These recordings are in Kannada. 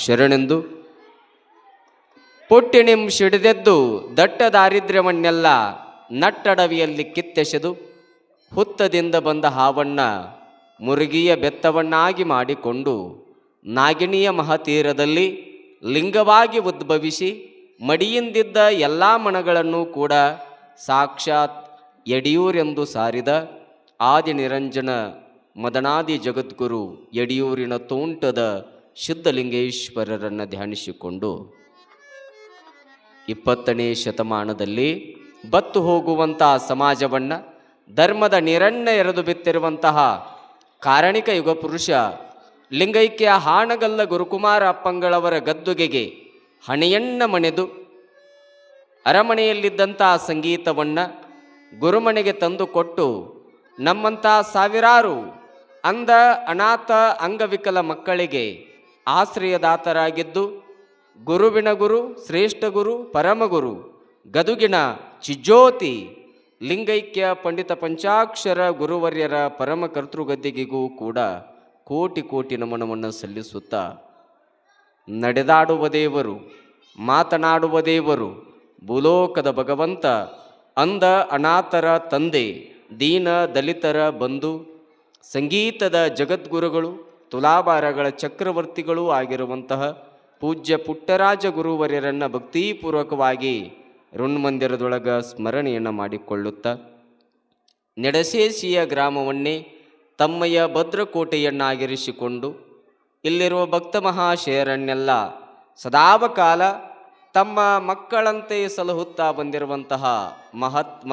ಶರಣೆಂದು ಪುಟ್ಟಿಣಿಂ ಸಿಡಿದೆದ್ದು ದಟ್ಟ ದಾರಿದ್ರ್ಯವನ್ನೆಲ್ಲ ನಟ್ಟಡವಿಯಲ್ಲಿ ಕಿತ್ತೆಸೆದು ಹುತ್ತದಿಂದ ಬಂದ ಹಾವಣ್ಣ ಮುರುಗಿಯ ಬೆತ್ತವನ್ನಾಗಿ ಮಾಡಿಕೊಂಡು ನಾಗಿಣಿಯ ಮಹತೀರದಲ್ಲಿ ಲಿಂಗವಾಗಿ ಉದ್ಭವಿಸಿ ಮಡಿಯಿಂದಿದ್ದ ಎಲ್ಲ ಮಣಗಳನ್ನು ಕೂಡ ಸಾಕ್ಷಾತ್ ಯಡಿಯೂರೆಂದು ಸಾರಿದ ಆದಿ ನಿರಂಜನ ಮದನಾದಿ ಜಗದ್ಗುರು ಯಡಿಯೂರಿನ ತೋಂಟದ ಸಿದ್ಧಲಿಂಗೇಶ್ವರರನ್ನು ಧ್ಯಾನಿಸಿಕೊಂಡು ಇಪ್ಪತ್ತನೇ ಶತಮಾನದಲ್ಲಿ ಬತ್ತು ಹೋಗುವಂತಹ ಸಮಾಜವನ್ನು ಧರ್ಮದ ನಿರಣ್ಯ ಎರೆದು ಬಿತ್ತಿರುವಂತಹ ಕಾರಣಿಕ ಯುಗಪುರುಷ ಲಿಂಗೈಕ್ಯ ಹಾಣಗಲ್ಲ ಗುರುಕುಮಾರ ಅಪ್ಪಂಗಳವರ ಗದ್ದುಗೆಗೆ ಹಣೆಯನ್ನ ಮಣೆದು ಅರಮನೆಯಲ್ಲಿದ್ದಂತಹ ಸಂಗೀತವನ್ನು ಗುರುಮನೆಗೆ ತಂದುಕೊಟ್ಟು ನಮ್ಮಂಥ ಸಾವಿರಾರು ಅಂಧ ಅನಾಥ ಅಂಗವಿಕಲ ಮಕ್ಕಳಿಗೆ ಆಶ್ರಯದಾತರಾಗಿದ್ದು ಗುರುವಿನ ಗುರು, ಶ್ರೇಷ್ಠ ಗುರು ಪರಮಗುರು ಗದುಗಿನ ಚಿಜ್ಯೋತಿ, ಲಿಂಗೈಕ್ಯ ಪಂಡಿತ ಪಂಚಾಕ್ಷರ ಗುರುವರ್ಯರ ಪರಮ ಕರ್ತೃಗದ್ದಿಗೆಗೂ ಕೂಡ ಕೋಟಿ ಕೋಟಿ ನಮನವನ್ನು ಸಲ್ಲಿಸುತ್ತಾ ನಡೆದಾಡುವ ದೇವರು, ಮಾತನಾಡುವ ದೇವರು, ಭೂಲೋಕದ ಭಗವಂತ ಅಂದ ಅನಾಥರ ತಂದೆ, ದೀನ ದಲಿತರ ಬಂಧು, ಸಂಗೀತದ ಜಗದ್ಗುರುಗಳು ತುಲಾಭಾರಗಳ ಚಕ್ರವರ್ತಿಗಳೂ ಆಗಿರುವಂತಹ ಪೂಜ್ಯ ಪುಟ್ಟರಾಜ ಗುರುವರ್ಯರನ್ನು ಭಕ್ತಿಪೂರ್ವಕವಾಗಿ ಋಣ್ಮಂದಿರದೊಳಗ ಸ್ಮರಣೆಯನ್ನು ಮಾಡಿಕೊಳ್ಳುತ್ತ ನೆಡಸೇಸಿಯ ಗ್ರಾಮವನ್ನೇ ತಮ್ಮಯ ಭದ್ರಕೋಟೆಯನ್ನಾಗಿರಿಸಿಕೊಂಡು ಇಲ್ಲಿರುವ ಭಕ್ತ ಮಹಾಶಯರನ್ನೆಲ್ಲ ಸದಾವಕಾಲ ತಮ್ಮ ಮಕ್ಕಳಂತೆ ಸಲಹುತ್ತಾ ಬಂದಿರುವಂತಹ ಮಹಾತ್ಮ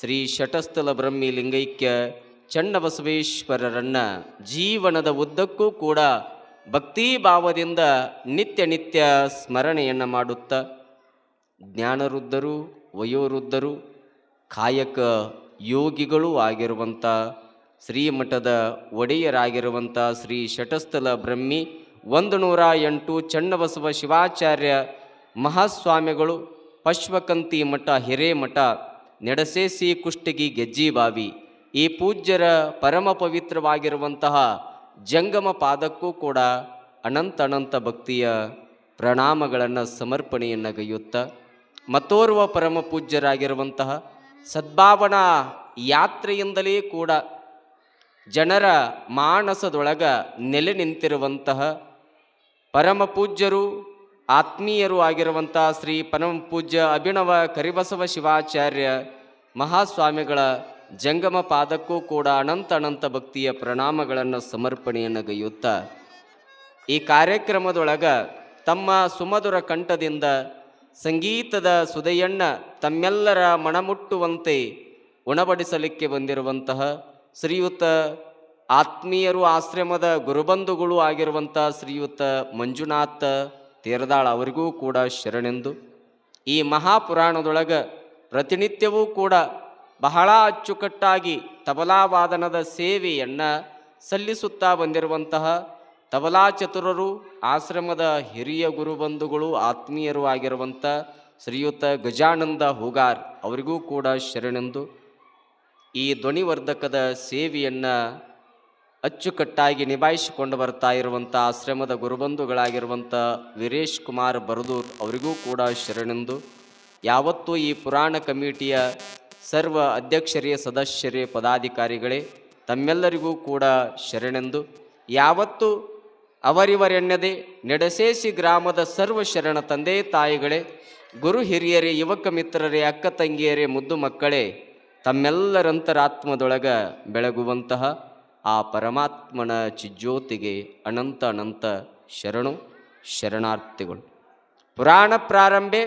ಶ್ರೀ ಶಟಸ್ಥಲ ಬ್ರಹ್ಮಿ ಲಿಂಗೈಕ್ಯ ಚನ್ನಬಸವೇಶ್ವರರನ್ನ ಜೀವನದ ಉದ್ದಕ್ಕೂ ಕೂಡ ಭಕ್ತಿ ಭಾವದಿಂದ ನಿತ್ಯ ನಿತ್ಯ ಸ್ಮರಣೆಯನ್ನು ಮಾಡುತ್ತಾ ಜ್ಞಾನವೃದ್ಧರು, ವಯೋವೃದ್ಧರು, ಕಾಯಕ ಯೋಗಿಗಳೂ ಆಗಿರುವಂಥ ಶ್ರೀಮಠದ ಒಡೆಯರಾಗಿರುವಂಥ ಶ್ರೀ ಶಟಸ್ಥಲ ಬ್ರಹ್ಮಿ, ಒಂದು ನೂರ ಎಂಟು ಚನ್ನಬಸವ ಶಿವಾಚಾರ್ಯ ಮಹಾಸ್ವಾಮಿಗಳು ಪಶ್ವಕಂತಿ ಮಠ, ಹಿರೇಮಠ, ನೆಡಸೇಸಿ ಕುಷ್ಟಗಿ ಗೆಜ್ಜಿಬಾವಿ ಈ ಪೂಜ್ಯರ ಪರಮ ಪವಿತ್ರವಾಗಿರುವಂತಹ ಜಂಗಮ ಪಾದಕ್ಕೂ ಕೂಡ ಅನಂತ ಅನಂತ ಭಕ್ತಿಯ ಪ್ರಣಾಮಗಳನ್ನು ಸಮರ್ಪಣೆಯನ್ನು ಗೈಯುತ್ತ ಮತ್ತೋರ್ವ ಪರಮ ಪೂಜ್ಯರಾಗಿರುವಂತಹ ಸದ್ಭಾವನಾ ಯಾತ್ರೆಯಿಂದಲೇ ಕೂಡ ಜನರ ಮಾನಸದೊಳಗ ನೆಲೆ ನಿಂತಿರುವಂತಹ ಪರಮ ಪೂಜ್ಯರು, ಆತ್ಮೀಯರು ಆಗಿರುವಂತಹ ಶ್ರೀ ಪರಮ ಪೂಜ್ಯ ಅಭಿನವ ಕರಿಬಸವ ಶಿವಾಚಾರ್ಯ ಮಹಾಸ್ವಾಮಿಗಳ ಜಂಗಮ ಪಾದಕ್ಕೂ ಕೂಡ ಅನಂತ ಅನಂತ ಭಕ್ತಿಯ ಪ್ರಣಾಮಗಳನ್ನು ಸಮರ್ಪಣೆಯನ್ನು ಗೈಯುತ್ತಾ ಈ ಕಾರ್ಯಕ್ರಮದೊಳಗ ತಮ್ಮ ಸುಮಧುರ ಕಂಠದಿಂದ ಸಂಗೀತದ ಸುದೆಯಣ್ಣ ತಮ್ಮೆಲ್ಲರ ಮಣಮುಟ್ಟುವಂತೆ ಉಣಬಡಿಸಲಿಕ್ಕೆ ಬಂದಿರುವಂತಹ ಶ್ರೀಯುತ ಆತ್ಮೀಯರು ಆಶ್ರಮದ ಗುರುಬಂಧುಗಳು ಆಗಿರುವಂಥ ಶ್ರೀಯುತ ಮಂಜುನಾಥ ತೇರದಾಳ್ ಅವರಿಗೂ ಕೂಡ ಶರಣೆಂದು ಈ ಮಹಾಪುರಾಣದೊಳಗ ಪ್ರತಿನಿತ್ಯವೂ ಕೂಡ ಬಹಳ ಅಚ್ಚುಕಟ್ಟಾಗಿ ತಬಲಾವಾದನದ ಸೇವೆಯನ್ನು ಸಲ್ಲಿಸುತ್ತಾ ಬಂದಿರುವಂತಹ ತಬಲಾ ಚತುರರು ಆಶ್ರಮದ ಹಿರಿಯ ಗುರುಬಂಧುಗಳು, ಆತ್ಮೀಯರು ಆಗಿರುವಂಥ ಶ್ರೀಯುತ ಗಜಾನಂದ ಹೂಗಾರ್ ಅವರಿಗೂ ಕೂಡ ಶರಣೆಂದು ಈ ಧ್ವನಿವರ್ಧಕದ ಸೇವೆಯನ್ನು ಅಚ್ಚುಕಟ್ಟಾಗಿ ನಿಭಾಯಿಸಿಕೊಂಡು ಬರ್ತಾ ಇರುವಂಥ ಆಶ್ರಮದ ಗುರುಬಂಧುಗಳಾಗಿರುವಂಥ ವೀರೇಶ್ ಕುಮಾರ್ ಬರದೂರ್ ಅವರಿಗೂ ಕೂಡ ಶರಣೆಂದು. ಯಾವತ್ತೂ ಈ ಪುರಾಣ ಕಮಿಟಿಯ ಸರ್ವ ಅಧ್ಯಕ್ಷರೇ, ಸದಸ್ಯರೇ, ಪದಾಧಿಕಾರಿಗಳೇ, ತಮ್ಮೆಲ್ಲರಿಗೂ ಕೂಡ ಶರಣೆಂದು. ಯಾವತ್ತು ಅವರಿವರೆನ್ನದೆ ನೆಡಸೇಸಿ ಗ್ರಾಮದ ಸರ್ವ ಶರಣ ತಂದೆ ತಾಯಿಗಳೇ, ಗುರು ಹಿರಿಯರೇ, ಯುವಕ ಮಿತ್ರರೇ, ಅಕ್ಕ ತಂಗಿಯರೇ, ಮುದ್ದು ಮಕ್ಕಳೇ, ತಮ್ಮೆಲ್ಲರಂತರಾತ್ಮದೊಳಗ ಬೆಳಗುವಂತಹ ಆ ಪರಮಾತ್ಮನ ಚಿಜ್ಯೋತಿಗೆ ಅನಂತ ಅನಂತ ಶರಣು, ಶರಣಾರ್ಥಿಗಳು. ಪುರಾಣ ಪ್ರಾರಂಭೆ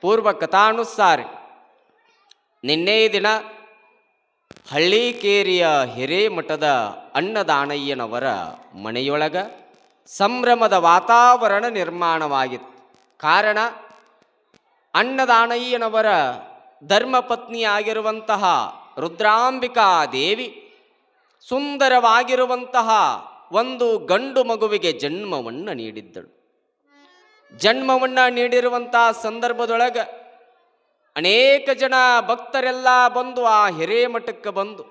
ಪೂರ್ವ ಕಥಾನುಸಾರ. ನಿನ್ನೆ ದಿನ ಹಳ್ಳಿಕೇರಿಯ ಹಿರೇಮಠದ ಅನ್ನದಾನಯ್ಯನವರ ಮನೆಯೊಳಗ ಸಂಭ್ರಮದ ವಾತಾವರಣ ನಿರ್ಮಾಣವಾಗಿತ್ತು. ಕಾರಣ, ಅನ್ನದಾನಯ್ಯನವರ ಧರ್ಮಪತ್ನಿಯಾಗಿರುವಂತಹ ರುದ್ರಾಂಬಿಕಾ ದೇವಿ ಸುಂದರವಾಗಿರುವಂತಹ ಒಂದು ಗಂಡು ಮಗುವಿಗೆ ಜನ್ಮವನ್ನು ನೀಡಿದ್ದಳು. ಜನ್ಮವನ್ನು ನೀಡಿರುವಂತಹ ಸಂದರ್ಭದೊಳಗೆ ಅನೇಕ ಜನ ಭಕ್ತರೆಲ್ಲ ಬಂದು ಆ ಹಿರೇಮಠಕ್ಕೆ ಬಂದು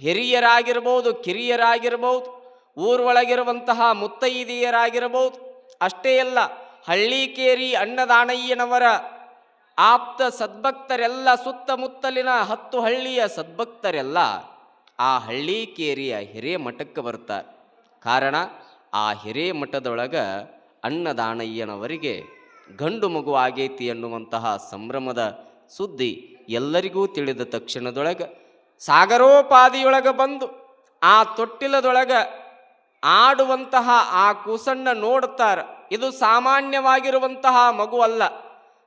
ಹಿರಿಯರಾಗಿರ್ಬೋದು, ಕಿರಿಯರಾಗಿರ್ಬೋದು ಊರೊಳಗಿರುವಂತಹ ಮುತ್ತೈದೆಯರಾಗಿರ್ಬೋದು, ಅಷ್ಟೇ ಅಲ್ಲ ಹಳ್ಳಿಕೇರಿ ಅನ್ನದಾನಯ್ಯನವರ ಆಪ್ತ ಸದ್ಭಕ್ತರೆಲ್ಲ ಸುತ್ತಮುತ್ತಲಿನ ಹತ್ತು ಹಳ್ಳಿಯ ಸದ್ಭಕ್ತರೆಲ್ಲ ಆ ಹಳ್ಳಿಕೇರಿಯ ಹಿರೇಮಠಕ್ಕೆ ಬರ್ತಾರೆ. ಕಾರಣ ಆ ಹಿರೇಮಠದೊಳಗೆ ಅಣ್ಣದಾಣಯ್ಯನವರಿಗೆ ಗಂಡು ಮಗು ಆಗೈತಿ ಎನ್ನುವಂತಹ ಸಂಭ್ರಮದ ಸುದ್ದಿ ಎಲ್ಲರಿಗೂ ತಿಳಿದ ತಕ್ಷಣದೊಳಗ ಸಾಗರೋಪಾದಿಯೊಳಗೆ ಬಂದು ಆ ತೊಟ್ಟಿಲದೊಳಗ ಆಡುವಂತಹ ಆ ಕೂಸಣ್ಣ ನೋಡುತ್ತಾರೆ ಇದು ಸಾಮಾನ್ಯವಾಗಿರುವಂತಹ ಮಗು ಅಲ್ಲ.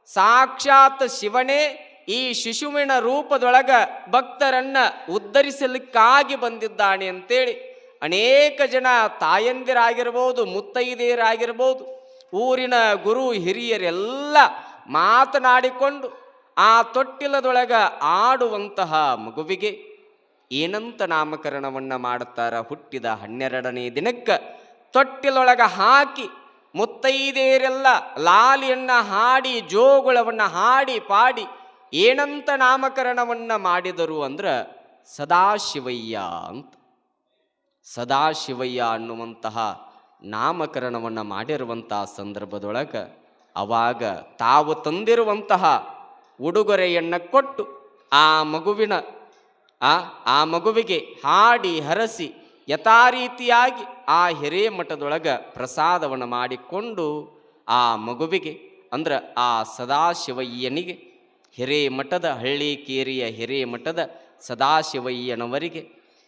ಸಾಕ್ಷಾತ್ ಶಿವನೇ ಈ ಶಿಶುವಿನ ರೂಪದೊಳಗ ಭಕ್ತರನ್ನ ಉದ್ಧರಿಸಲಿಕ್ಕಾಗಿ ಬಂದಿದ್ದಾನೆ ಅಂತೇಳಿ ಅನೇಕ ಜನ ತಾಯಂದಿರಾಗಿರ್ಬೋದು, ಮುತ್ತೈದೆಯರಾಗಿರ್ಬೋದು, ಊರಿನ ಗುರು ಹಿರಿಯರೆಲ್ಲ ಮಾತನಾಡಿಕೊಂಡು ಆ ತೊಟ್ಟಿಲದೊಳಗ ಆಡುವಂತಹ ಮಗುವಿಗೆ ಏನಂತ ನಾಮಕರಣವನ್ನು ಮಾಡುತ್ತಾರ? ಹುಟ್ಟಿದ ಹನ್ನೆರಡನೇ ದಿನಕ್ಕೆ ತೊಟ್ಟಿಲೊಳಗ ಹಾಕಿ ಮುತ್ತೈದೆಯರೆಲ್ಲ ಲಾಲಿಯನ್ನ ಹಾಡಿ, ಜೋಗುಳವನ್ನು ಹಾಡಿ, ಪಾಡಿ ಏನಂತ ನಾಮಕರಣವನ್ನು ಮಾಡಿದರು ಅಂದ್ರೆ ಸದಾಶಿವಯ್ಯ ಅಂತ. ಸದಾಶಿವಯ್ಯ ಅನ್ನುವಂತಹ ನಾಮಕರಣವನ್ನು ಮಾಡಿರುವಂತಹ ಸಂದರ್ಭದೊಳಗೆ ಅವಾಗ ತಾವು ತಂದಿರುವಂತಹ ಉಡುಗೊರೆಯನ್ನು ಕೊಟ್ಟು ಆ ಮಗುವಿನ, ಆ ಆ ಮಗುವಿಗೆ ಹಾಡಿ ಹರಸಿ ಯಥಾರೀತಿಯಾಗಿ ಆ ಹಿರೇಮಠದೊಳಗೆ ಪ್ರಸಾದವನ್ನು ಮಾಡಿಕೊಂಡು ಆ ಮಗುವಿಗೆ, ಅಂದ್ರೆ ಆ ಸದಾಶಿವಯ್ಯನಿಗೆ, ಹಿರೇಮಠದ ಹಳ್ಳಿಕೇರಿಯ ಹಿರೇಮಠದ ಸದಾಶಿವಯ್ಯನವರಿಗೆ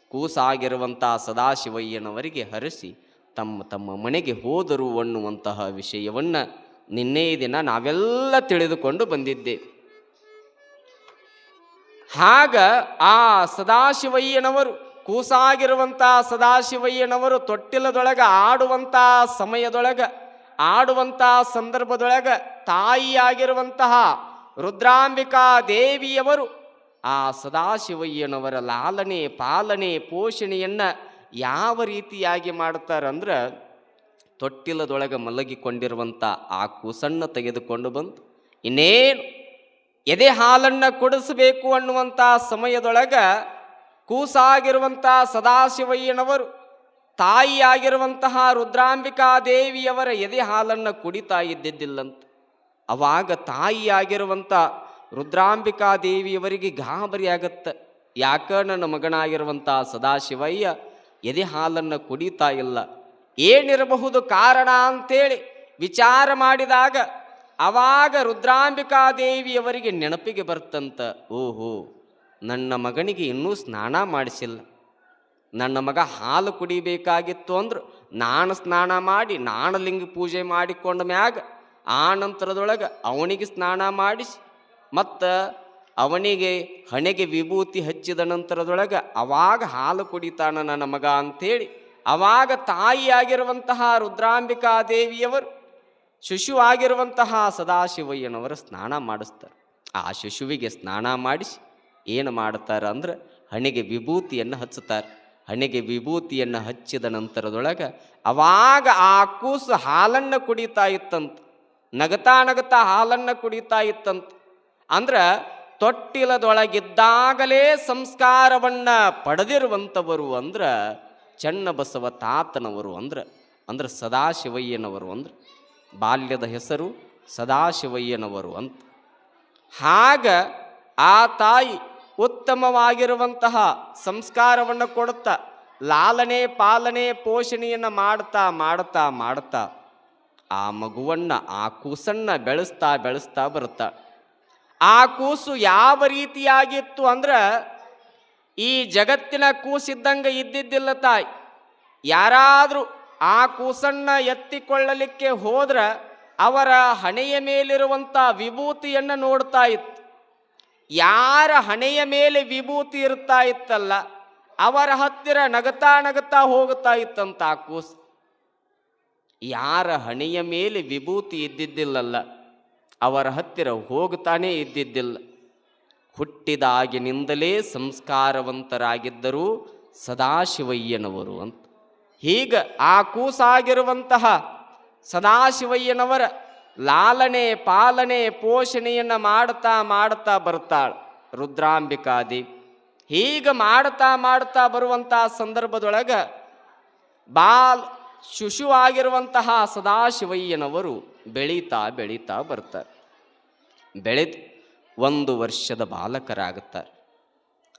ಕೂಸಾಗಿರುವಂಥ ಸದಾಶಿವಯ್ಯನವರಿಗೆ ಹರಿಸಿ ತಮ್ಮ ತಮ್ಮ ಮನೆಗೆ ಹೋದರು ಅನ್ನುವಂತಹ ವಿಷಯವನ್ನು ನಿನ್ನೆ ದಿನ ನಾವೆಲ್ಲ ತಿಳಿದುಕೊಂಡು ಬಂದಿದ್ದೆ. ಆಗ ಆ ಸದಾಶಿವಯ್ಯನವರು ಕೂಸಾಗಿರುವಂಥ ಸದಾಶಿವಯ್ಯನವರು, ತೊಟ್ಟಿಲದೊಳಗ ಆಡುವಂಥ ಸಮಯದೊಳಗ ಆಡುವಂಥ ಸಂದರ್ಭದೊಳಗ ತಾಯಿಯಾಗಿರುವಂತಹ ರುದ್ರಾಂಬಿಕಾ ದೇವಿಯವರು ಆ ಸದಾಶಿವಯ್ಯನವರ ಲಾಲನೆ, ಪಾಲನೆ, ಪೋಷಣೆಯನ್ನ ಯಾವ ರೀತಿಯಾಗಿ ಮಾಡ್ತಾರಂದ್ರೆ ತೊಟ್ಟಿಲದೊಳಗೆ ಮಲಗಿಕೊಂಡಿರುವಂಥ ಆ ಕೂಸನ್ನು ತೆಗೆದುಕೊಂಡು ಬಂದು ಇನ್ನೇನು ಎದೆ ಹಾಲನ್ನು ಕೊಡಿಸಬೇಕು ಅನ್ನುವಂಥ ಸಮಯದೊಳಗ ಕೂಸಾಗಿರುವಂಥ ಸದಾಶಿವಯ್ಯನವರು, ತಾಯಿಯಾಗಿರುವಂತಹ ರುದ್ರಾಂಬಿಕಾ ದೇವಿಯವರ ಎದೆ ಹಾಲನ್ನು ಕುಡಿತಾ ಇದ್ದಿದ್ದಿಲ್ಲಂತ. ಅವಾಗ ತಾಯಿಯಾಗಿರುವಂಥ ರುದ್ರಾಂಬಿಕಾ ದೇವಿಯವರಿಗೆ ಗಾಬರಿ ಆಗತ್ತೆ ಯಾಕ ನನ್ನ ಮಗನಾಗಿರುವಂಥ ಸದಾಶಿವಯ್ಯ ಎದೆ ಹಾಲನ್ನು ಕುಡಿತಾ ಇಲ್ಲ? ಏನಿರಬಹುದು ಕಾರಣ ಅಂತೇಳಿ ವಿಚಾರ ಮಾಡಿದಾಗ ಅವಾಗ ರುದ್ರಾಂಬಿಕಾ ದೇವಿಯವರಿಗೆ ನೆನಪಿಗೆ ಬರ್ತಂತ, ಓಹೋ, ನನ್ನ ಮಗನಿಗೆ ಇನ್ನೂ ಸ್ನಾನ ಮಾಡಿಸಿಲ್ಲ. ನನ್ನ ಮಗ ಹಾಲು ಕುಡಿಬೇಕಾಗಿತ್ತು ಅಂದ್ರೆ, ನಾನು ಸ್ನಾನ ಮಾಡಿ, ನಾನು ಲಿಂಗ ಪೂಜೆ ಮಾಡಿಕೊಂಡ ಮ್ಯಾಗ, ಆ ನಂತರದೊಳಗೆ ಅವನಿಗೆ ಸ್ನಾನ ಮಾಡಿಸಿ, ಮತ್ತು ಅವನಿಗೆ ಹಣೆಗೆ ವಿಭೂತಿ ಹಚ್ಚಿದ ನಂತರದೊಳಗೆ ಅವಾಗ ಹಾಲು ಕುಡಿತಾನ ನನ್ನ ಮಗ ಅಂಥೇಳಿ ಅವಾಗ ತಾಯಿಯಾಗಿರುವಂತಹ ರುದ್ರಾಂಬಿಕಾ ದೇವಿಯವರು ಶಿಶು ಆಗಿರುವಂತಹ ಸದಾಶಿವಯ್ಯನವರು ಸ್ನಾನ ಮಾಡಿಸ್ತಾರೆ. ಆ ಶಿಶುವಿಗೆ ಸ್ನಾನ ಮಾಡಿಸಿ ಏನು ಮಾಡ್ತಾರೆ ಅಂದ್ರೆ ಹಣೆಗೆ ವಿಭೂತಿಯನ್ನು ಹಚ್ಚುತ್ತಾರೆ. ಹಣೆಗೆ ವಿಭೂತಿಯನ್ನು ಹಚ್ಚಿದ ನಂತರದೊಳಗೆ ಅವಾಗ ಆ ಕೂಸು ಹಾಲನ್ನು ಕುಡಿತಾ ಇತ್ತಂತ. ನಗತಾ ನಗತಾ ಹಾಲನ್ನು ಕುಡಿತಾ ಇತ್ತಂತ. ಅಂದ್ರೆ ತೊಟ್ಟಿಲದೊಳಗಿದ್ದಾಗಲೇ ಸಂಸ್ಕಾರವನ್ನ ಪಡೆದಿರುವಂಥವರು ಅಂದ್ರೆ ಚನ್ನಬಸವ ತಾತನವರು ಅಂದ್ರೆ ಅಂದ್ರೆ ಸದಾಶಿವಯ್ಯನವರು ಅಂದ್ರೆ ಬಾಲ್ಯದ ಹೆಸರು ಸದಾಶಿವಯ್ಯನವರು ಅಂತ. ಹಾಗ ಆ ತಾಯಿ ಉತ್ತಮವಾಗಿರುವಂತಹ ಸಂಸ್ಕಾರವನ್ನು ಕೊಡುತ್ತಾ ಲಾಲನೆ ಪಾಲನೆ ಪೋಷಣೆಯನ್ನು ಮಾಡ್ತಾ ಮಾಡ್ತಾ ಮಾಡ್ತಾ ಆ ಮಗುವನ್ನು, ಆ ಕೂಸನ್ನ ಬೆಳೆಸ್ತಾ ಬೆಳೆಸ್ತಾ ಬರುತ್ತಾ. ಆ ಕೂಸು ಯಾವ ರೀತಿಯಾಗಿತ್ತು ಅಂದ್ರೆ ಈ ಜಗತ್ತಿನ ಕೂಸಿದ್ದಂಗೆ ಇದ್ದಿದ್ದಿಲ್ಲ ತಾಯಿ. ಯಾರಾದರೂ ಆ ಕೂಸಣ್ಣ ಎತ್ತಿಕೊಳ್ಳಲಿಕ್ಕೆ ಹೋದ್ರ ಅವರ ಹಣೆಯ ಮೇಲಿರುವಂಥ ವಿಭೂತಿಯನ್ನು ನೋಡ್ತಾ ಇತ್ತು. ಯಾರ ಹಣೆಯ ಮೇಲೆ ವಿಭೂತಿ ಇರ್ತಾ ಇತ್ತಲ್ಲ, ಅವರ ಹತ್ತಿರ ನಗತಾ ನಗತಾ ಹೋಗುತ್ತಾ ಇತ್ತಂತ ಆ ಕೂಸು. ಯಾರ ಹಣೆಯ ಮೇಲೆ ವಿಭೂತಿ ಇದ್ದಿದ್ದಿಲ್ಲಲ್ಲ, ಅವರ ಹತ್ತಿರ ಹೋಗ್ತಾನೇ ಇದ್ದಿದ್ದಿಲ್ಲ. ಹುಟ್ಟಿದಾಗಿನಿಂದಲೇ ಸಂಸ್ಕಾರವಂತರಾಗಿದ್ದರು ಸದಾಶಿವಯ್ಯನವರು ಅಂತ. ಹೀಗ ಆ ಕೂಸಾಗಿರುವಂತಹ ಸದಾಶಿವಯ್ಯನವರ ಲಾಲನೆ ಪಾಲನೆ ಪೋಷಣೆಯನ್ನು ಮಾಡ್ತಾ ಮಾಡ್ತಾ ಬರ್ತಾಳೆ ರುದ್ರಾಂಬಿಕಾದಿ. ಹೀಗೆ ಮಾಡ್ತಾ ಮಾಡ್ತಾ ಬರುವಂಥ ಸಂದರ್ಭದೊಳಗೆ ಬಾಲ್ ಶಿಶುವಾಗಿರುವಂತಹ ಸದಾಶಿವಯ್ಯನವರು ಬೆಳೀತಾ ಬೆಳೀತಾ ಬರ್ತಾರೆ. ಬೆಳೆದು ಒಂದು ವರ್ಷದ ಬಾಲಕರಾಗುತ್ತಾರೆ.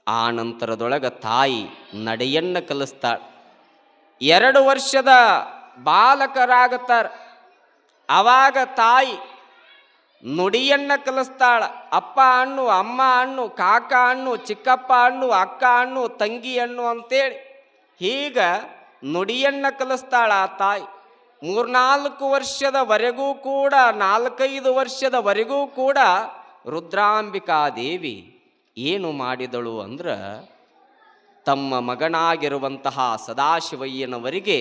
ಆ ನಂತರದೊಳಗೆ ತಾಯಿ ನಡೆಯನ್ನು ಕಲಿಸ್ತಾಳೆ. ಎರಡು ವರ್ಷದ ಬಾಲಕರಾಗುತ್ತಾರೆ. ಅವಾಗ ತಾಯಿ ನುಡಿಯನ್ನ ಕಲಿಸ್ತಾಳ. ಅಪ್ಪ ಹಣ್ಣು ಅಮ್ಮ ಹಣ್ಣು ಕಾಕ ಹಣ್ಣು ಚಿಕ್ಕಪ್ಪ ಹಣ್ಣು ಅಕ್ಕ ಹಣ್ಣು ತಂಗಿ ಹಣ್ಣು ಅಂತೇಳಿ ಹೀಗ ನುಡಿಯನ್ನ ಕಲಿಸ್ತಾಳ ಆ ತಾಯಿ. ಮೂರ್ನಾಲ್ಕು ವರ್ಷದವರೆಗೂ ಕೂಡ, ನಾಲ್ಕೈದು ವರ್ಷದವರೆಗೂ ಕೂಡ ರುದ್ರಾಂಬಿಕಾ ದೇವಿ ಏನು ಮಾಡಿದಳು ಅಂದ್ರೆ ತಮ್ಮ ಮಗನಾಗಿರುವಂತಹ ಸದಾಶಿವಯ್ಯನವರಿಗೆ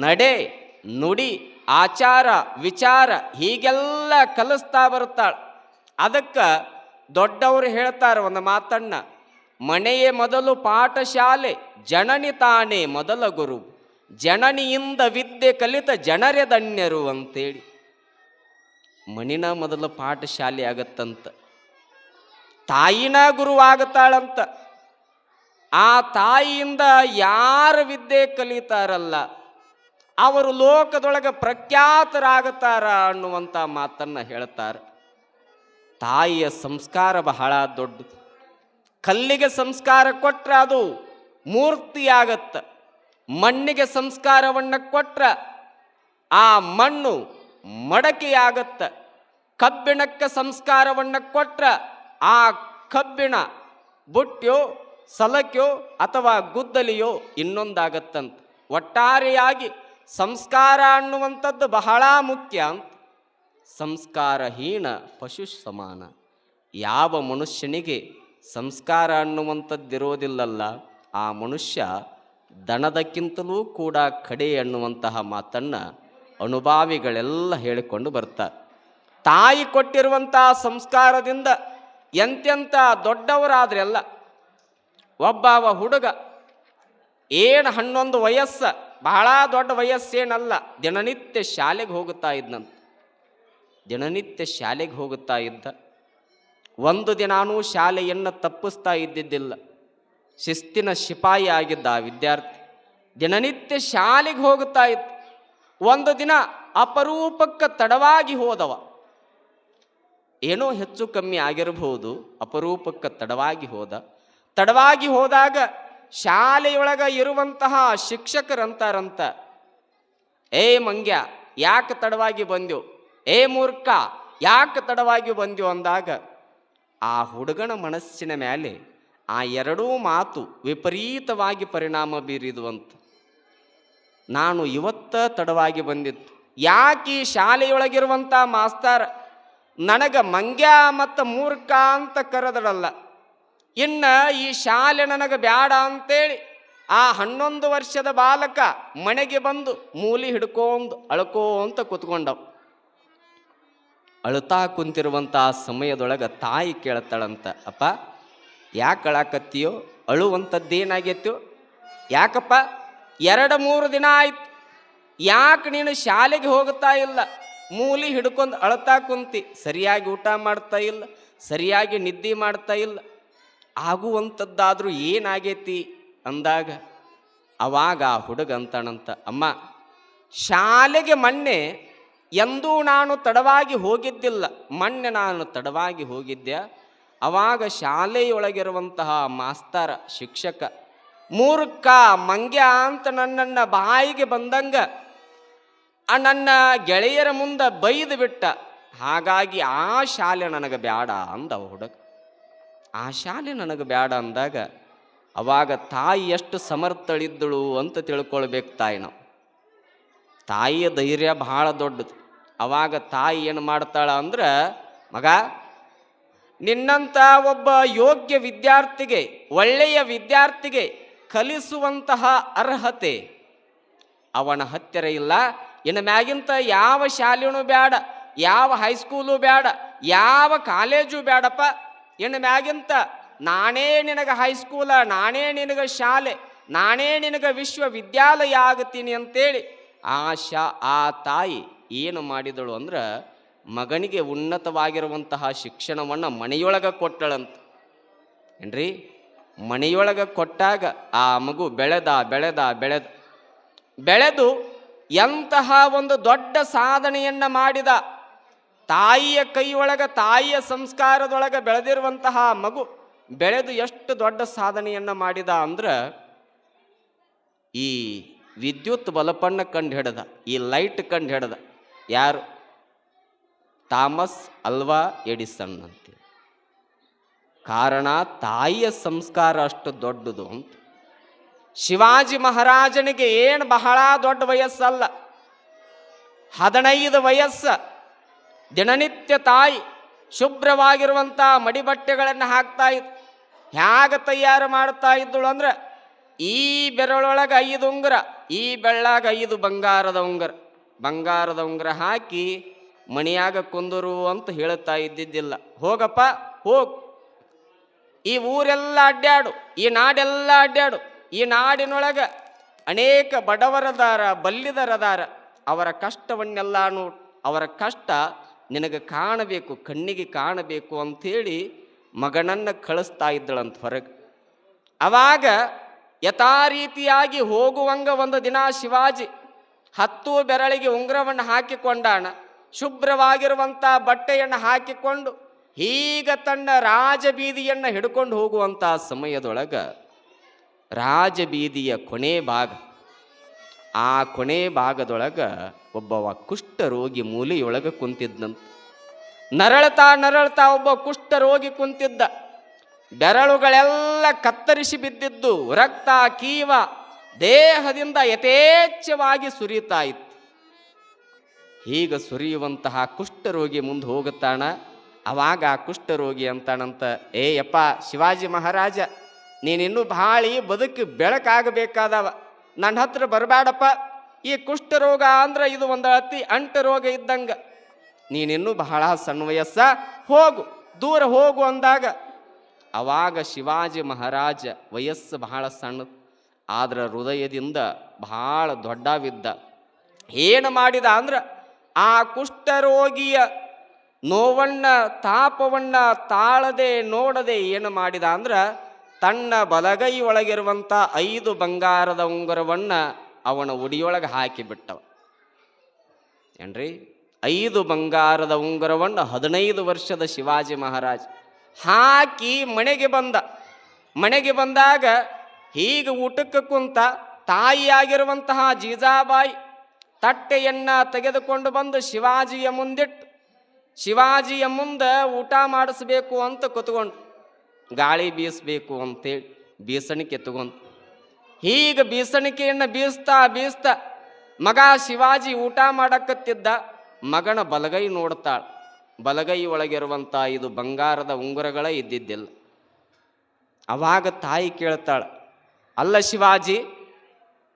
ನಡೆ, ನುಡಿ, ಆಚಾರ, ವಿಚಾರ ಹೀಗೆಲ್ಲ ಕಲಿಸ್ತಾ ಬರ್ತಾಳೆ ಅದಕ್ಕೆ ದೊಡ್ಡವರು ಹೇಳ್ತಾರೆ ಒಂದು ಮಾತಣ್ಣ ಮನೆಯೇ ಮೊದಲು ಪಾಠಶಾಲೆ, ಜನನಿ ತಾನೇ ಮೊದಲ ಗುರು, ಜನನಿಯಿಂದ ವಿದ್ಯೆ ಕಲಿತ ಜನರೇ ಧನ್ಯರು ಅಂತೇಳಿ. ಮಣಿನ ಮೊದಲ ಪಾಠಶಾಲೆ ಆಗತ್ತಂತ, ತಾಯಿನ ಗುರುವಾಗುತ್ತಾಳಂತ. ಆ ತಾಯಿಯಿಂದ ಯಾರು ವಿದ್ಯೆ ಕಲಿತಾರಲ್ಲ, ಅವರು ಲೋಕದೊಳಗೆ ಪ್ರಖ್ಯಾತರಾಗುತ್ತಾರ ಅನ್ನುವಂಥ ಮಾತನ್ನು ಹೇಳ್ತಾರೆ. ತಾಯಿಯ ಸಂಸ್ಕಾರ ಬಹಳ ದೊಡ್ಡದು ಕಲ್ಲಿಗೆ ಸಂಸ್ಕಾರ ಕೊಟ್ಟರೆ ಅದು ಮೂರ್ತಿಯಾಗತ್ತ, ಮಣ್ಣಿಗೆ ಸಂಸ್ಕಾರವನ್ನು ಕೊಟ್ಟರೆ ಆ ಮಣ್ಣು ಮಡಕೆಯಾಗತ್ತ, ಕಬ್ಬಿಣಕ್ಕೆ ಸಂಸ್ಕಾರವನ್ನು ಕೊಟ್ಟರೆ ಆ ಕಬ್ಬಿಣ ಬುಟ್ಟ್ಯೋ ಸಲಕ್ಯೋ ಅಥವಾ ಗುದ್ದಲಿಯೋ ಇನ್ನೊಂದಾಗತ್ತಂತ. ಒಟ್ಟಾರೆಯಾಗಿ ಸಂಸ್ಕಾರ ಅನ್ನುವಂಥದ್ದು ಬಹಳ ಮುಖ್ಯ ಅಂತ. ಸಂಸ್ಕಾರಹೀನ ಪಶು ಸಮಾನ. ಯಾವ ಮನುಷ್ಯನಿಗೆ ಸಂಸ್ಕಾರ ಅನ್ನುವಂಥದ್ದಿರೋದಿಲ್ಲಲ್ಲ ಆ ಮನುಷ್ಯ ದನದಕ್ಕಿಂತಲೂ ಕೂಡ ಕಡೆ ಅನ್ನುವಂತಹ ಮಾತನ್ನು ಅನುಭಾವಿಗಳೆಲ್ಲ ಹೇಳಿಕೊಂಡು ಬರ್ತಾರೆ. ತಾಯಿ ಕೊಟ್ಟಿರುವಂತಹ ಸಂಸ್ಕಾರದಿಂದ ಎಂತೆಂಥ ದೊಡ್ಡವರಾದ್ರೆಲ್ಲ ಒಬ್ಬವ ಹುಡುಗ ಏನು ಹನ್ನೊಂದು ವಯಸ್ಸ, ಬಹಳ ದೊಡ್ಡ ವಯಸ್ಸೇನಲ್ಲ, ದಿನನಿತ್ಯ ಶಾಲೆಗೆ ಹೋಗುತ್ತಾ ಇದ್ದಂತ ದಿನನಿತ್ಯ ಶಾಲೆಗೆ ಹೋಗುತ್ತಾ ಇದ್ದ. ಒಂದು ದಿನಾನೂ ಶಾಲೆಯನ್ನು ತಪ್ಪಿಸ್ತಾ ಇದ್ದಿದ್ದಿಲ್ಲ. ಶಿಸ್ತಿನ ಶಿಪಾಯಿ ಆಗಿದ್ದ ಆ ವಿದ್ಯಾರ್ಥಿ. ದಿನನಿತ್ಯ ಶಾಲೆಗೆ ಹೋಗುತ್ತಾ ಇತ್ತು ಒಂದು ದಿನ ಅಪರೂಪಕ್ಕೆ ತಡವಾಗಿ ಹೋದವ. ಏನೋ ಹೆಚ್ಚು ಕಮ್ಮಿ ಆಗಿರಬಹುದು ಅಪರೂಪಕ್ಕೆ ತಡವಾಗಿ ಹೋದ. ತಡವಾಗಿ ಹೋದಾಗ ಶಾಲೆಯೊಳಗ ಇರುವಂತಹ ಶಿಕ್ಷಕರಂತಾರಂತ. ಏ ಮಂಗ್ಯ, ಯಾಕೆ ತಡವಾಗಿ ಬಂದ್ಯೋ? ಏ ಮೂರ್ಖ, ಯಾಕೆ ತಡವಾಗಿ ಬಂದ್ಯೋ ಅಂದಾಗ ಆ ಹುಡುಗನ ಮನಸ್ಸಿನ ಮೇಲೆ ಆ ಎರಡೂ ಮಾತು ವಿಪರೀತವಾಗಿ ಪರಿಣಾಮ ಬೀರಿದುವಂತ. ನಾನು ಇವತ್ತ ತಡವಾಗಿ ಬಂದಿತ್ತು. ಯಾಕೆ ಶಾಲೆಯೊಳಗಿರುವಂಥ ಮಾಸ್ತಾರ? ನನಗೆ ಮಂಗ್ಯ ಮತ್ತು ಮೂರ್ಖ ಅಂತ ಕರೆದಳಲ್ಲ. ಇನ್ನು ಈ ಶಾಲೆ ನನಗೆ ಬ್ಯಾಡ ಅಂತೇಳಿ ಆ ಹನ್ನೊಂದು ವರ್ಷದ ಬಾಲಕ ಮನೆಗೆ ಬಂದು ಮೂಲಿ ಹಿಡ್ಕೊಂಡು ಅಳ್ಕೋಂತ ಕೂತ್ಕೊಂಡವ್. ಅಳುತ್ತಾ ಕುಂತಿರುವಂಥ ಸಮಯದೊಳಗೆ ತಾಯಿ ಕೇಳ್ತಾಳಂತ, ಅಪ್ಪ, ಯಾಕೆ ಅಳಾಕತ್ತೀಯೋ? ಅಳುವಂಥದ್ದೇನಾಗೈತೋ ಯಾಕಪ್ಪ? ಎರಡು ಮೂರು ದಿನ ಆಯ್ತು. ಯಾಕೆ ನೀನು ಶಾಲೆಗೆ ಹೋಗ್ತಾ ಇಲ್ಲ? ಮೂಲಿ ಹಿಡ್ಕೊಂಡು ಅಳ್ತಾ ಕುಂತಿ. ಸರಿಯಾಗಿ ಊಟ ಮಾಡ್ತಾ ಇಲ್ಲ. ಸರಿಯಾಗಿ ನಿದ್ದೆ ಮಾಡ್ತಾ ಇಲ್ಲ. ಆಗುವಂಥದ್ದಾದರೂ ಏನಾಗೈತಿ? ಅಂದಾಗ, ಅವಾಗ ಆ ಹುಡುಗ ಅಂತಾನಂತ, ಅಮ್ಮ, ಶಾಲೆಗೆ ಮೊನ್ನೆ ಎಂದೂ ನಾನು ತಡವಾಗಿ ಹೋಗಿದ್ದಿಲ್ಲ. ಮೊನ್ನೆ ನಾನು ತಡವಾಗಿ ಹೋಗಿದ್ದೆ. ಅವಾಗ ಶಾಲೆಯೊಳಗಿರುವಂತಹ ಮಾಸ್ತರ, ಶಿಕ್ಷಕ, ಮೂರ್ಖ, ಮಂಗ್ಯ ಅಂತ ನನ್ನನ್ನು ಬಾಯಿಗೆ ಬಂದಂಗ, ಆ ನನ್ನ ಗೆಳೆಯರ ಮುಂದೆ ಬೈದು ಬಿಟ್ಟ. ಹಾಗಾಗಿ ಆ ಶಾಲೆ ನನಗೆ ಬ್ಯಾಡ ಅಂದ ಹುಡುಗ. ಆ ಶಾಲೆ ನನಗೆ ಬೇಡ ಅಂದಾಗ, ಅವಾಗ ತಾಯಿ ಎಷ್ಟು ಸಮರ್ಥಳಿದ್ದಳು ಅಂತ ತಿಳ್ಕೊಳ್ಬೇಕು ತಾಯಿ ನಾವು. ತಾಯಿಯ ಧೈರ್ಯ ಬಹಳ ದೊಡ್ಡದು. ಅವಾಗ ತಾಯಿ ಏನು ಮಾಡ್ತಾಳ ಅಂದ್ರೆ, ಮಗ ನಿನ್ನಂಥ ಒಬ್ಬ ಯೋಗ್ಯ ವಿದ್ಯಾರ್ಥಿಗೆ, ಒಳ್ಳೆಯ ವಿದ್ಯಾರ್ಥಿಗೆ ಕಲಿಸುವಂತಹ ಅರ್ಹತೆ ಅವನ ಹತ್ತಿರ ಇಲ್ಲ. ಇನ್ನು ಮ್ಯಾಗಿಂತ ಯಾವ ಶಾಲೆನೂ ಬೇಡ ಯಾವ ಹೈಸ್ಕೂಲು ಬೇಡ ಯಾವ ಕಾಲೇಜು ಬೇಡಪ್ಪ ಇನ್ನು ಮ್ಯಾಗಿಂತ, ನಾನೇ ನಿನಗೆ ಹೈಸ್ಕೂಲ, ನಾನೇ ನಿನಗೆ ಶಾಲೆ, ನಾನೇ ನಿನಗೆ ವಿಶ್ವವಿದ್ಯಾಲಯ ಆಗತೀನಿ ಅಂತೇಳಿ ಆ ಶಾ ಆ ತಾಯಿ ಏನು ಮಾಡಿದಳು ಅಂದ್ರೆ ಮಗನಿಗೆ ಉನ್ನತವಾಗಿರುವಂತಹ ಶಿಕ್ಷಣವನ್ನು ಮನೆಯೊಳಗೆ ಕೊಟ್ಟಳಂತ. ಏನ್ರಿ? ಮನೆಯೊಳಗೆ ಕೊಟ್ಟಾಗ ಆ ಮಗು ಬೆಳೆದ ಬೆಳೆದ ಬೆಳೆದ. ಬೆಳೆದು ಎಂತಹ ಒಂದು ದೊಡ್ಡ ಸಾಧನೆಯನ್ನ ಮಾಡಿದ. ತಾಯಿಯ ಕೈಯೊಳಗೆ, ತಾಯಿಯ ಸಂಸ್ಕಾರದೊಳಗೆ ಬೆಳೆದಿರುವಂತಹ ಮಗು ಬೆಳೆದು ಎಷ್ಟು ದೊಡ್ಡ ಸಾಧನೆಯನ್ನು ಮಾಡಿದ ಅಂದ್ರೆ ಈ ವಿದ್ಯುತ್ ಬಲಪಣ್ಣ ಕಂಡು ಹಿಡ್ದ, ಈ ಲೈಟ್ ಕಂಡು ಹಿಡ್ದ. ಯಾರು? ಥಾಮಸ್ ಅಲ್ವಾ ಎಡಿಸನ್ ಅಂತ ಕಾರಣ ತಾಯಿಯ ಸಂಸ್ಕಾರ ಅಷ್ಟು ದೊಡ್ಡದು ಅಂತ. ಶಿವಾಜಿ ಮಹಾರಾಜನಿಗೆ ಏನು ಬಹಳ ದೊಡ್ಡ ವಯಸ್ಸಲ್ಲ. ಹದಿನೈದು ವಯಸ್ಸ. ದಿನನಿತ್ಯ ತಾಯಿ ಶುಭ್ರವಾಗಿರುವಂಥ ಮಡಿಬಟ್ಟೆಗಳನ್ನು ಹಾಕ್ತಾ ಇದ್ದ ಹ್ಯಾಗ ತಯಾರು ಮಾಡ್ತಾ ಇದ್ದಳು ಅಂದ್ರೆ ಈ ಬೆರಳೊಳಗೆ ಐದು ಉಂಗುರ, ಈ ಬೆಳ್ಳಾಗ ಐದು ಬಂಗಾರದ ಉಂಗುರ. ಬಂಗಾರದ ಉಂಗುರ ಹಾಕಿ ಮಣಿಯಾಗ ಕುಂದರು ಅಂತ ಹೇಳುತ್ತಾ ಇದ್ದಿದ್ದಿಲ್ಲ. ಹೋಗಪ್ಪ, ಹೋಗ್. ಈ ಊರೆಲ್ಲ ಅಡ್ಡಾಡು ಈ ನಾಡೆಲ್ಲ ಅಡ್ಡಾಡು ಈ ನಾಡಿನೊಳಗೆ ಅನೇಕ ಬಡವರದಾರ, ಬಲ್ಲಿದರದಾರ. ಅವರ ಕಷ್ಟವನ್ನೆಲ್ಲ ನೋಡು ಅವರ ಕಷ್ಟ ನಿನಗೆ ಕಾಣಬೇಕು, ಕಣ್ಣಿಗೆ ಕಾಣಬೇಕು ಅಂಥೇಳಿ ಮಗನನ್ನು ಕಳಿಸ್ತಾ ಇದ್ದಳಂತ ಹೊರಗೆ. ಅವಾಗ ಯಥಾ ರೀತಿಯಾಗಿ ಹೋಗುವಂಗ ಒಂದು ದಿನ ಶಿವಾಜಿ ಹತ್ತು ಬೆರಳಿಗೆ ಉಂಗುರವನ್ನು ಹಾಕಿಕೊಂಡಾಣ ಶುಭ್ರವಾಗಿರುವಂಥ ಬಟ್ಟೆಯನ್ನು ಹಾಕಿಕೊಂಡು ಈಗ ತನ್ನ ರಾಜಬೀದಿಯನ್ನು ಹಿಡ್ಕೊಂಡು ಹೋಗುವಂಥ ಸಮಯದೊಳಗ ರಾಜಬೀದಿಯ ಕೊನೆ ಭಾಗ ಆ ಕೊನೆ ಭಾಗದೊಳಗೆ ಕುಷ್ಠ ರೋಗಿ ಮೂಲೆಯೊಳಗ ಕುಂತಿದ್ದಂತ ನರಳ್ತಾ ನರಳ್ತಾ ಒಬ್ಬ ಕುಷ್ಠ ರೋಗಿ ಕುಂತಿದ್ದ. ಬೆರಳುಗಳೆಲ್ಲ ಕತ್ತರಿಸಿ ಬಿದ್ದಿದ್ದು, ರಕ್ತ, ಕೀವ, ದೇಹದಿಂದ ಯಥೇಚ್ಛವಾಗಿ ಸುರಿತಾ ಇತ್ತು. ಈಗ ಸುರಿಯುವಂತಹ ಕುಷ್ಠರೋಗಿ ಮುಂದೆ ಹೋಗುತ್ತಾಣ. ಅವಾಗ ಆ ಕುಷ್ಠರೋಗಿ ಅಂತಾನಂತ ಏ ಯಪ್ಪ ಶಿವಾಜಿ ಮಹಾರಾಜ, ನೀನಿನ್ನೂ ಭಾಳಿ ಬದುಕಿ ಬೆಳಕಾಗಬೇಕಾದವ. ನನ್ನ ಹತ್ರ ಬರಬೇಡಪ್ಪ. ಈ ಕುಷ್ಠರೋಗ ಅಂದ್ರೆ ಇದು ಒಂದು ಅತಿ ಅಂಟ ರೋಗ ಇದ್ದಂಗ. ನೀನಿನ್ನೂ ಬಹಳ ಸಣ್ಣ ವಯಸ್ಸ. ಹೋಗು, ದೂರ ಹೋಗು ಅಂದಾಗ. ಅವಾಗ ಶಿವಾಜಿ ಮಹಾರಾಜ ವಯಸ್ಸು ಬಹಳ ಸಣ್ಣ, ಆದ್ರೆ ಹೃದಯದಿಂದ ಬಹಳ ದೊಡ್ಡವಿದ್ದ. ಏನು ಮಾಡಿದ ಅಂದ್ರೆ, ಆ ಕುಷ್ಠರೋಗಿಯ ನೋವಣ್ಣ ತಾಪವನ್ನ ತಾಳದೆ ನೋಡದೆ ಏನು ಮಾಡಿದ ಅಂದ್ರೆ ತನ್ನ ಬಲಗೈ ಒಳಗಿರುವಂಥ ಐದು ಬಂಗಾರದ ಉಂಗುರವನ್ನು ಅವನ ಉಡಿಯೊಳಗೆ ಹಾಕಿಬಿಟ್ಟವ. ಏನ್ರಿ? ಐದು ಬಂಗಾರದ ಉಂಗುರವನ್ನು ಹದಿನೈದು ವರ್ಷದ ಶಿವಾಜಿ ಮಹಾರಾಜ್ ಹಾಕಿ ಮನೆಗೆ ಬಂದ. ಮನೆಗೆ ಬಂದಾಗ ಹೀಗೆ ಊಟಕ್ಕೆ ಕುಂತ ತಾಯಿಯಾಗಿರುವಂತಹ ಜೀಜಾಬಾಯಿ ತಟ್ಟೆಯನ್ನ ತೆಗೆದುಕೊಂಡು ಬಂದು ಶಿವಾಜಿಯ ಮುಂದಿಟ್ಟು, ಶಿವಾಜಿಯ ಮುಂದೆ ಊಟ ಮಾಡಿಸ್ಬೇಕು ಅಂತ ಕುತ್ಕೊಂಡು ಗಾಳಿ ಬೀಸಬೇಕು ಅಂತೇಳಿ ಬೀಸಣಿಕೆ ತಗೊಂಡು. ಹೀಗೆ ಬೀಸಣಿಕೆಯನ್ನು ಬೀಸ್ತಾ ಬೀಸ್ತಾ ಮಗ ಶಿವಾಜಿ ಊಟ ಮಾಡಕತ್ತಿದ್ದ ಮಗನ ಬಲಗೈ ನೋಡ್ತಾಳೆ. ಬಲಗೈ ಒಳಗಿರುವಂಥ ಇದು ಬಂಗಾರದ ಉಂಗುರಗಳೇ ಇದ್ದಿದ್ದಿಲ್ಲ. ಅವಾಗ ತಾಯಿ ಕೇಳ್ತಾಳೆ, ಅಲ್ಲ ಶಿವಾಜಿ,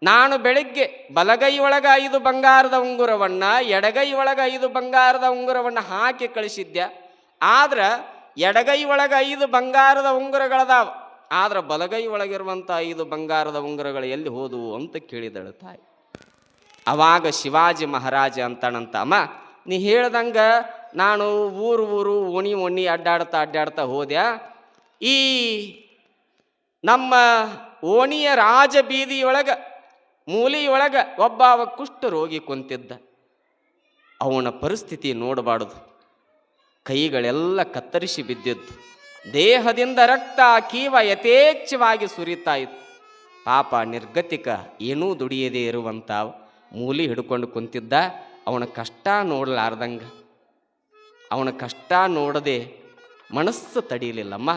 ನಾನು ಬೆಳಿಗ್ಗೆ ಬಲಗೈ ಒಳಗ ಐದು ಬಂಗಾರದ ಉಂಗುರವನ್ನ ಎಡಗೈ ಒಳಗ ಐದು ಬಂಗಾರದ ಉಂಗುರವನ್ನ ಹಾಕಿ ಕಳಿಸಿದ್ದೆ. ಆದ್ರ ಎಡಗೈ ಒಳಗೆ ಐದು ಬಂಗಾರದ ಉಂಗುರಗಳದಾವ. ಆದ್ರೆ ಬಲಗೈ ಒಳಗಿರುವಂಥ ಐದು ಬಂಗಾರದ ಉಂಗುರಗಳು ಎಲ್ಲಿ ಹೋದವು ಅಂತ ಕೇಳಿದಳು ತಾಯಿ. ಅವಾಗ ಶಿವಾಜಿ ಮಹಾರಾಜ ಅಂತಾನಂತ ಅಮ್ಮ, ನೀ ಹೇಳ್ದಂಗೆ ನಾನು ಊರು ಊರು ಓಣಿ ಓಣಿ ಅಡ್ಡಾಡ್ತಾ ಅಡ್ಡಾಡ್ತಾ ಹೋದೆ ಈ ನಮ್ಮ ಓಣಿಯ ರಾಜ ಬೀದಿಯೊಳಗೆ, ಮೂಲಿಯೊಳಗೆ ಒಬ್ಬ ಅವ ಕುಷ್ಠ ರೋಗಿ ಕುಂತಿದ್ದ. ಅವನ ಪರಿಸ್ಥಿತಿ ನೋಡಬಾರದು. ಕೈಗಳೆಲ್ಲ ಕತ್ತರಿಸಿ ಬಿದ್ದಿದ್ದು. ದೇಹದಿಂದ ರಕ್ತ ಕೀವ ಯಥೇಚ್ಛವಾಗಿ ಸುರಿತಾ ಇತ್ತು. ಪಾಪ ನಿರ್ಗತಿಕ ಏನೂ ದುಡಿಯದೇ ಇರುವಂಥ ಮೂಲಿ ಹಿಡ್ಕೊಂಡು ಕುಂತಿದ್ದ ಅವನ ಕಷ್ಟ ನೋಡಲಾರ್ದಂಗ. ಅವನ ಕಷ್ಟ ನೋಡದೆ ಮನಸ್ಸು ತಡೀಲಿಲ್ಲಮ್ಮ.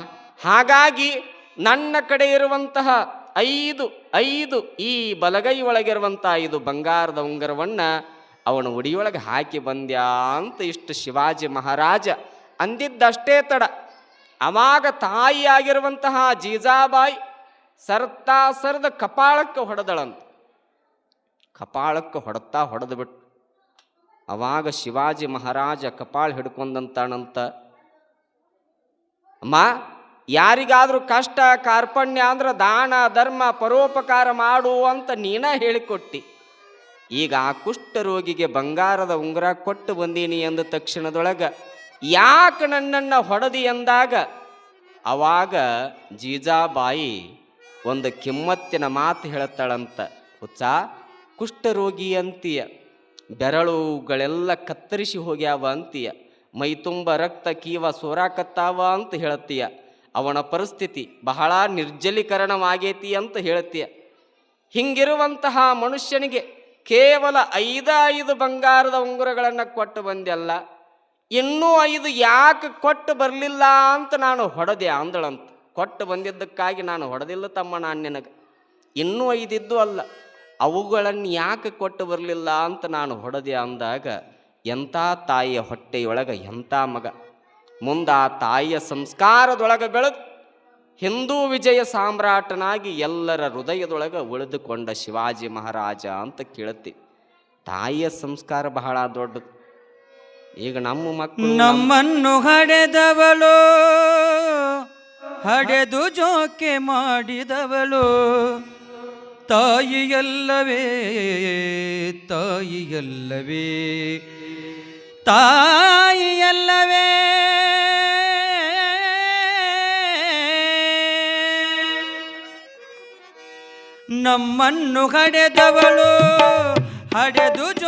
ಹಾಗಾಗಿ ನನ್ನ ಕಡೆ ಇರುವಂತಹ ಐದು ಐದು ಈ ಬಲಗೈ ಒಳಗಿರುವಂಥ ಐದು ಬಂಗಾರದ ಉಂಗರವನ್ನ ಅವನ ಉಡಿಯೊಳಗೆ ಹಾಕಿ ಬಂದ್ಯಾ ಅಂತ ಇಷ್ಟು ಶಿವಾಜಿ ಮಹಾರಾಜ ಅಂದಿದ್ದಷ್ಟೇ ತಡ. ಅವಾಗ ತಾಯಿಯಾಗಿರುವಂತಹ ಜೀಜಾಬಾಯಿ ಸರ್ತಾ ಸರದ ಕಪಾಳಕ್ಕೆ ಹೊಡೆದಳಂತ. ಕಪಾಳಕ್ಕೆ ಹೊಡೆತಾ ಹೊಡೆದು ಬಿಟ್ಟು. ಅವಾಗ ಶಿವಾಜಿ ಮಹಾರಾಜ ಕಪಾಳ ಹಿಡ್ಕೊಂಡಂತಾನಂತ. ಅಮ್ಮ, ಯಾರಿಗಾದರೂ ಕಷ್ಟ, ಕಾರ್ಪಣ್ಯ ಅಂದ್ರೆ ದಾನ, ಧರ್ಮ, ಪರೋಪಕಾರ ಮಾಡು ಅಂತ ನೀನ ಹೇಳಿಕೊಟ್ಟಿ. ಈಗ ಆ ಕುಷ್ಠ ರೋಗಿಗೆ ಬಂಗಾರದ ಉಂಗುರ ಕೊಟ್ಟು ಬಂದೀನಿ ಎಂದ ತಕ್ಷಣದೊಳಗ, ಯಾಕೆ ನನ್ನನ್ನು ಹೊಡೆದಿ ಎಂದಾಗ, ಅವಾಗ ಜೀಜಾಬಾಯಿ ಒಂದು ಕಿಮ್ಮತ್ತಿನ ಮಾತು ಹೇಳ್ತಾಳಂತ, ಹುಚ್ಚ ಕುಷ್ಠರೋಗಿ ಅಂತೀಯ, ಬೆರಳುಗಳೆಲ್ಲ ಕತ್ತರಿಸಿ ಹೋಗ್ಯಾವ ಅಂತೀಯ, ಮೈ ತುಂಬ ರಕ್ತ ಕೀವ ಸೋರಾಕತ್ತಾವ ಅಂತ ಹೇಳತ್ತೀಯ ಅವನ ಪರಿಸ್ಥಿತಿ ಬಹಳ ನಿರ್ಜಲೀಕರಣವಾಗೇತಿ ಅಂತ ಹೇಳ್ತೀಯ. ಹಿಂಗಿರುವಂತಹ ಮನುಷ್ಯನಿಗೆ ಕೇವಲ ಐದ ಐದು ಬಂಗಾರದ ಉಂಗುರಗಳನ್ನು ಕೊಟ್ಟು ಬಂದೆಲ್ಲ ಇನ್ನೂ ಐದು ಯಾಕೆ ಕೊಟ್ಟು ಬರಲಿಲ್ಲ ಅಂತ ನಾನು ಹೊಡೆದೆ ಅಂದಳಂತ ಕೊಟ್ಟು ಬಂದಿದ್ದಕ್ಕಾಗಿ ನಾನು ಹೊಡೆದಿಲ್ಲ ತಮ್ಮ ನಾನು ನಿನಗೆ. ಇನ್ನೂ ಐದಿದ್ದು ಅಲ್ಲ, ಅವುಗಳನ್ನು ಯಾಕೆ ಕೊಟ್ಟು ಬರಲಿಲ್ಲ ಅಂತ ನಾನು ಹೊಡೆದೆ ಅಂದಾಗ, ಎಂಥ ತಾಯಿಯ ಹೊಟ್ಟೆಯೊಳಗೆ ಎಂಥ ಮಗ. ಮುಂದೆ ತಾಯಿಯ ಸಂಸ್ಕಾರದೊಳಗೆ ಬೆಳೆದು ಹಿಂದೂ ವಿಜಯ ಸಾಮ್ರಾಟನಾಗಿ ಎಲ್ಲರ ಹೃದಯದೊಳಗೆ ಉಳಿದುಕೊಂಡ ಶಿವಾಜಿ ಮಹಾರಾಜ ಅಂತ ಕೇಳುತ್ತಿ. ತಾಯಿಯ ಸಂಸ್ಕಾರ ಬಹಳ ದೊಡ್ಡದು. ಈಗ ನಮ್ಮ ಮಕ್ಕಳು ನಮ್ಮನ್ನು ಹಡೆದವಳು, ಹಡೆದು ಜೋಕೆ ಮಾಡಿದವಳು. ತಾಯಿಯಲ್ಲವೇ ತಾಯಿಯಲ್ಲವೇ ತಾಯಿಯಲ್ಲವೇ. ನಮ್ಮನ್ನು ಹಡೆದವಳು. ಹಡೆದು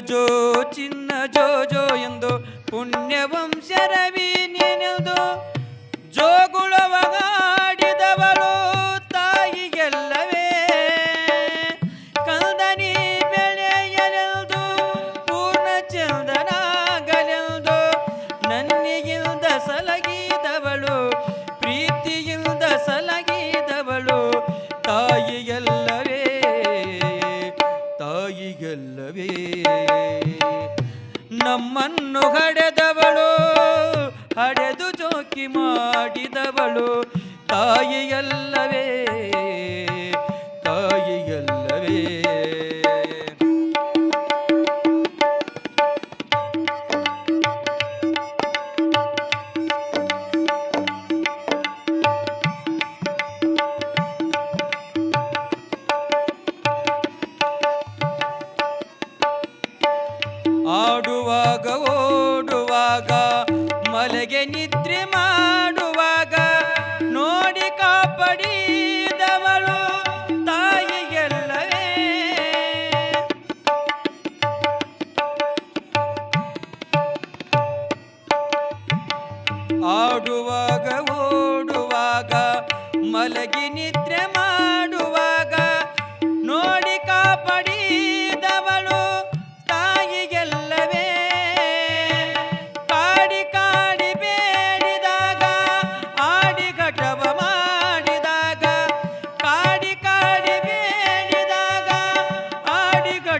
ಜೋ ಚಿನ್ನ ಜೋ ಜೋ ಎಂದು ಪುಣ್ಯವಂಶ ರವಿನೆಂದು ಜೋಗುಳವಗಾಡಿದವಳು ಹಡೆದವಳು ಹಡೆದು ಜೋಕಿ ಮಾಡಿದವಳು. ತಾಯಿಯಲ್ಲವೇ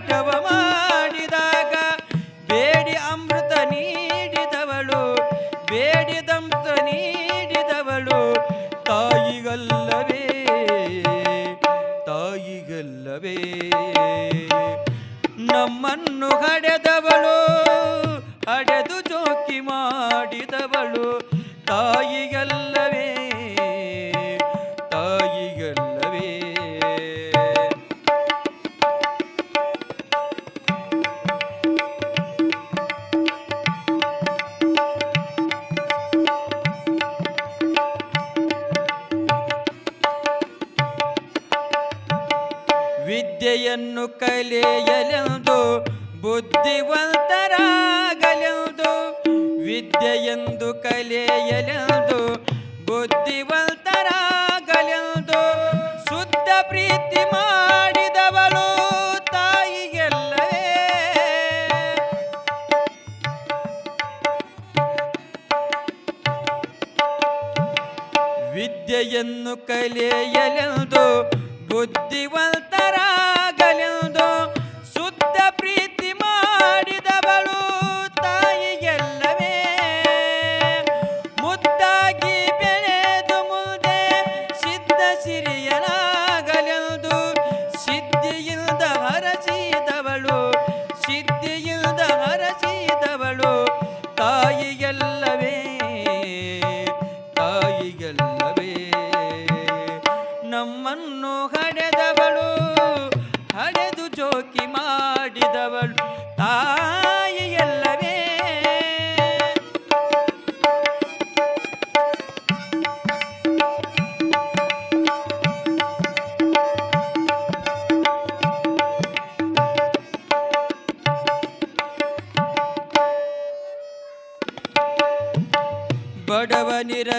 ಮಠವ ಮಾಡಿದಾಗ ಬೇಡಿ ಅಮೃತ ನೀಡಿದವಳು ಬೇಡಿ ಬೇಡಿದಮೃತ ನೀಡಿದವಳು. ತಾಯಿಗಲ್ಲವೇ ತಾಯಿಗಲ್ಲವೇ. ನಮ್ಮನ್ನು ಹಡೆದವಳು. ಪ್ರೀತಿ ಮಾಡಿದವಳು ತಾಯಿಗೆಲ್ಲವೇ ವಿದ್ಯೆಯನ್ನು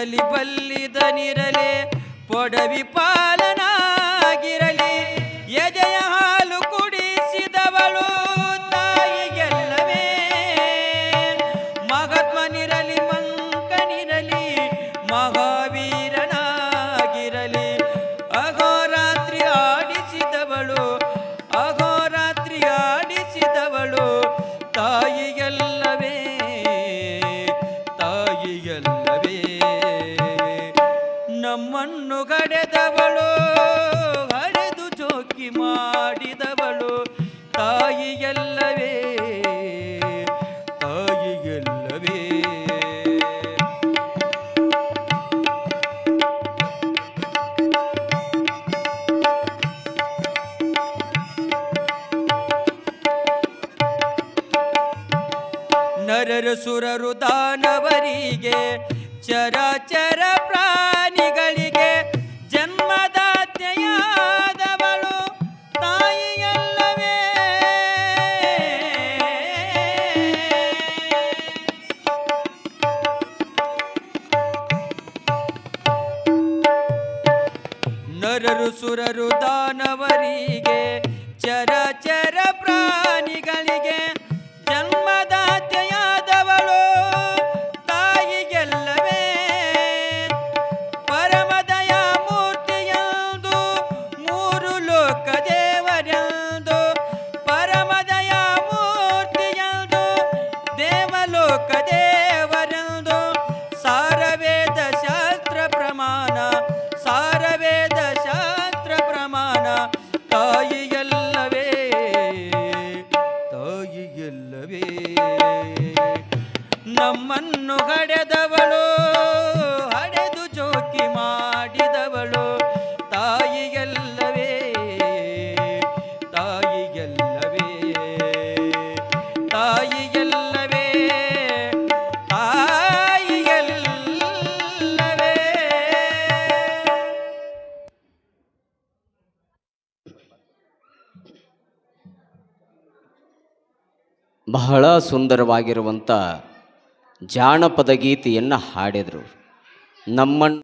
ಕೊಡಲಿ ಬಲ್ಲಿದನಿರಲೆ ಪೊಡವಿ ಪಾ ಸುರರು ದಾನವರಿಗೆ ಚರಾಚರ ಸುಂದರವಾಗಿರುವಂಥ ಜಾನಪದ ಗೀತೆಯನ್ನು ಹಾಡಿದರು. ನಮ್ಮ